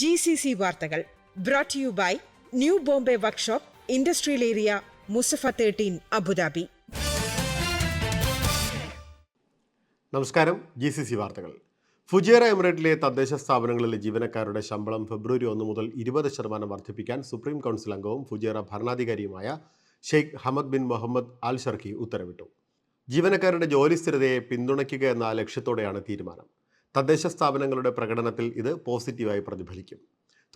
G C C വാർത്തകൾ brought you by New Bombay workshop industrial area Musaffah thirteen Abu Dhabi നമസ്കാരം G C C വാർത്തകൾ. Fujairah എമിറേറ്റിലെ തദ്ദേശ സ്ഥാപനങ്ങളിലെ ജീവനക്കാരുടെ ശമ്പളം ഫെബ്രുവരി ഒന്ന് മുതൽ ഇരുപത് ശതമാനം വർദ്ധിപ്പിക്കാൻ സുപ്രീം കൗൺസിൽ അംഗവും Fujairah ഭരണാധികാരിയുമായ Sheikh Hamad bin Mohammed Al Sharqi ഉത്തരവിട്ടു. ജീവനക്കാരുടെ ജോലി സ്ഥിരതയെ പിന്തുണയ്ക്കുക എന്ന ലക്ഷ്യത്തോടെയാണ് തീരുമാനം. തദ്ദേശ സ്ഥാപനങ്ങളുടെ പ്രകടനത്തിൽ ഇത് പോസിറ്റീവായി പ്രതിഫലിക്കും.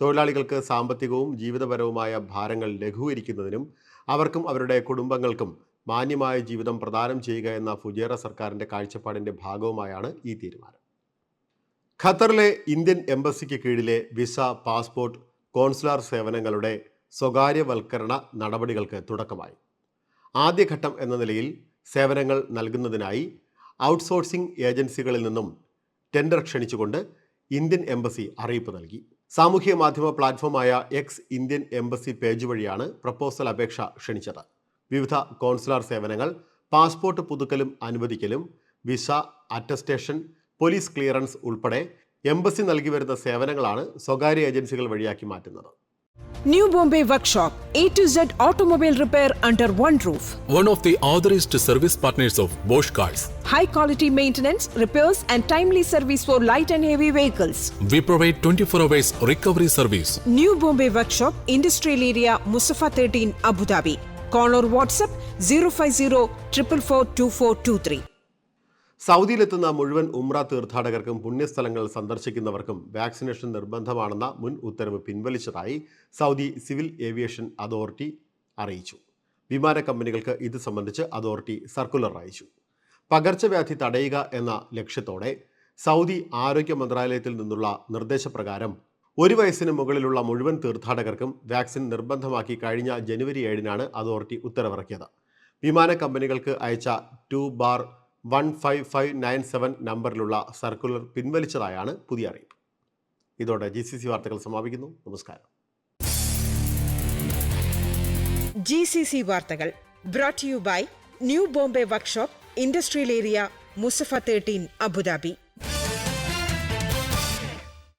തൊഴിലാളികൾക്ക് സാമ്പത്തികവും ജീവിതപരവുമായ ഭാരങ്ങൾ ലഘൂകരിക്കുന്നതിനും അവർക്കും അവരുടെ കുടുംബങ്ങൾക്കും മാന്യമായ ജീവിതം പ്രദാനം ചെയ്യുക എന്ന ഫുജേറ സർക്കാരിന്റെ കാഴ്ചപ്പാടിന്റെ ഭാഗവുമായാണ് ഈ തീരുമാനം. ഖത്തറിലെ ഇന്ത്യൻ എംബസിക്ക് കീഴിലെ വിസ പാസ്പോർട്ട് കോൺസുലാർ സേവനങ്ങളുടെ സ്വകാര്യവൽക്കരണ നടപടികൾക്ക് തുടക്കമായി. ആദ്യഘട്ടം എന്ന നിലയിൽ സേവനങ്ങൾ നൽകുന്നതിനായി ഔട്ട്സോഴ്സിംഗ് ഏജൻസികളിൽ നിന്നും ടെൻഡർ ക്ഷണിച്ചുകൊണ്ട് ഇന്ത്യൻ എംബസി അറിയിപ്പ് നൽകി. സാമൂഹ്യ മാധ്യമ പ്ലാറ്റ്ഫോമായ എക്സ് ഇന്ത്യൻ എംബസി പേജ് വഴിയാണ് പ്രപ്പോസൽ അപേക്ഷ ക്ഷണിച്ചത്. വിവിധ കോൺസുലാർ സേവനങ്ങൾ പാസ്പോർട്ട് പുതുക്കലും അനുവദിക്കലും വിസ അറ്റസ്റ്റേഷൻ പോലീസ് ക്ലിയറൻസ് ഉൾപ്പെടെ എംബസി നൽകി വരുന്ന സേവനങ്ങളാണ് സ്വകാര്യ ഏജൻസികൾ വഴിയാക്കി മാറ്റുന്നത്. New Bombay Workshop, A to Z automobile repair under one roof. One of the authorized service partners of Bosch Cars. High quality maintenance, repairs, and timely service for light and heavy vehicles. We provide 24 hours recovery service. New Bombay Workshop, Industrial Area, Mustafa 13, Abu Dhabi. Call or WhatsApp 050 444 2423. സൗദിയിലെത്തുന്ന മുഴുവൻ ഉംറ തീർത്ഥാടകർക്കും പുണ്യസ്ഥലങ്ങൾ സന്ദർശിക്കുന്നവർക്കും vaccination നിർബന്ധമാണെന്ന മുൻ ഉത്തരവ് പിൻവലിച്ചതായി Saudi civil aviation authority അറിയിച്ചു. വിമാന കമ്പനികൾക്ക് ഇത് സംബന്ധിച്ച് അതോറിറ്റി സർക്കുലർ അയച്ചു. പകർച്ചവ്യാധി തടയുക എന്ന ലക്ഷ്യത്തോടെ സൗദി ആരോഗ്യ മന്ത്രാലയത്തിൽ നിന്നുള്ള നിർദ്ദേശപ്രകാരം ഒരു വയസ്സിന് മുകളിലുള്ള മുഴുവൻ തീർത്ഥാടകർക്കും വാക്സിൻ നിർബന്ധമാക്കി കഴിഞ്ഞ ജനുവരി ഏഴിനാണ് അതോറിറ്റി ഉത്തരവിറക്കിയത്. വിമാന കമ്പനികൾക്ക് അയച്ച two bar one five five nine seven നമ്പറിലുള്ള circular പിൻവലിച്ചതായാണ് പുതിയ അറിയിപ്പ്. ഇതോടെ ജി സി സി വാർത്തകൾ സമാപിക്കുന്നു. നമസ്കാരം. ജി സി സി വാർത്തകൾ brought you by New Bombay workshop industrial area Musaffah thirteen Abu Dhabi